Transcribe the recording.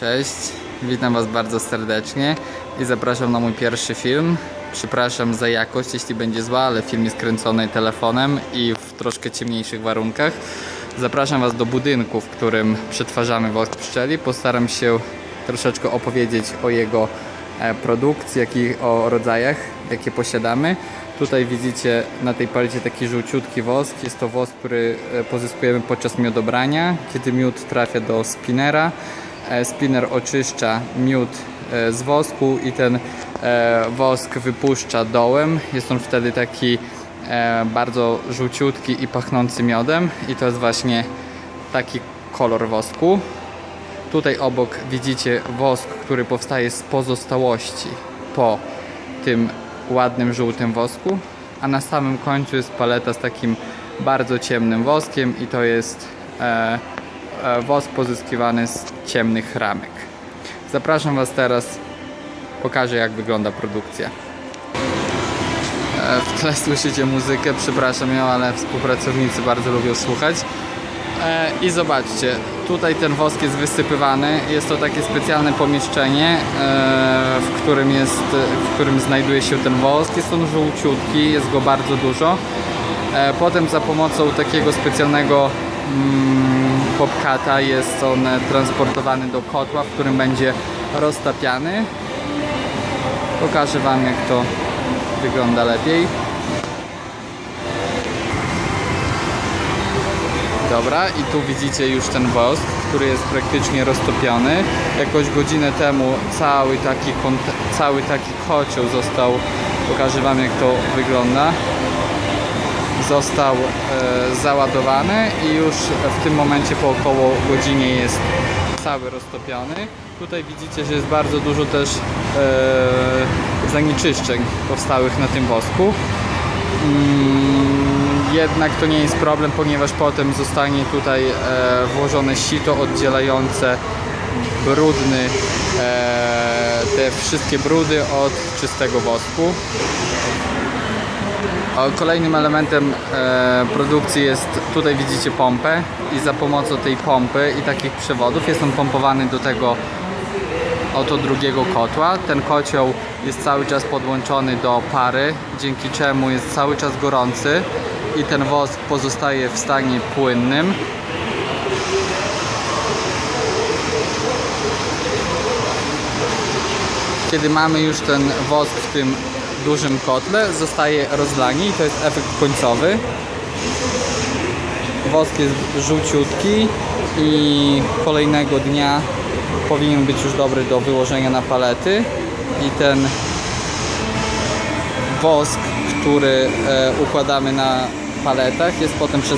Cześć, witam Was bardzo serdecznie i zapraszam na mój pierwszy film. Przepraszam za jakość, jeśli będzie zła, ale film jest kręcony telefonem i w troszkę ciemniejszych warunkach. Zapraszam Was do budynku, w którym przetwarzamy wosk pszczeli. Postaram się troszeczkę opowiedzieć o jego e, produkcji, jak i o rodzajach, jakie posiadamy. Tutaj widzicie na tej palecie taki żółciutki wosk. Jest to wosk, który e, pozyskujemy podczas miodobrania, kiedy miód trafia do spinera. E, Spinner oczyszcza miód e, z wosku i ten e, wosk wypuszcza dołem. Jest on wtedy taki bardzo żółciutki i pachnący miodem i to jest właśnie taki kolor wosku. Tutaj obok widzicie wosk, który powstaje z pozostałości po tym ładnym żółtym wosku, a na samym końcu jest paleta z takim bardzo ciemnym woskiem i to jest wosk pozyskiwany z ciemnych ramek. Zapraszam Was teraz, pokażę jak wygląda produkcja. E, w tle słyszycie muzykę, przepraszam ją, ale współpracownicy bardzo lubią słuchać. E, I zobaczcie, tutaj ten wosk jest wysypywany. Jest to takie specjalne pomieszczenie, e, w którym, jest, w którym znajduje się ten wosk. Jest on żółciutki, jest go bardzo dużo. E, Potem za pomocą takiego specjalnego popkata jest on transportowany do kotła, w którym będzie roztapiany. Pokażę Wam jak to wygląda lepiej. Dobra, i tu widzicie już ten wosk, który jest praktycznie roztopiony. Jakoś godzinę temu cały taki, cały taki kocioł został, pokażę Wam jak to wygląda, został e, załadowany i już w tym momencie po około godzinie jest cały roztopiony. Tutaj widzicie, że jest bardzo dużo też e, zanieczyszczeń powstałych na tym wosku. Mm, jednak to nie jest problem, ponieważ potem zostanie tutaj e, włożone sito oddzielające brudny, te wszystkie brudy od czystego wosku. Kolejnym elementem e, produkcji jest, tutaj widzicie pompę i za pomocą tej pompy i takich przewodów jest on pompowany do tego oto drugiego kotła. Ten kocioł jest cały czas podłączony do pary, dzięki czemu jest cały czas gorący i ten wosk pozostaje w stanie płynnym. Kiedy mamy już ten wosk w tym dużym kotle, zostaje rozlanie i to jest efekt końcowy. Wosk jest żółciutki i kolejnego dnia powinien być już dobry do wyłożenia na palety i ten wosk, który e, układamy na paletach jest potem przeznaczony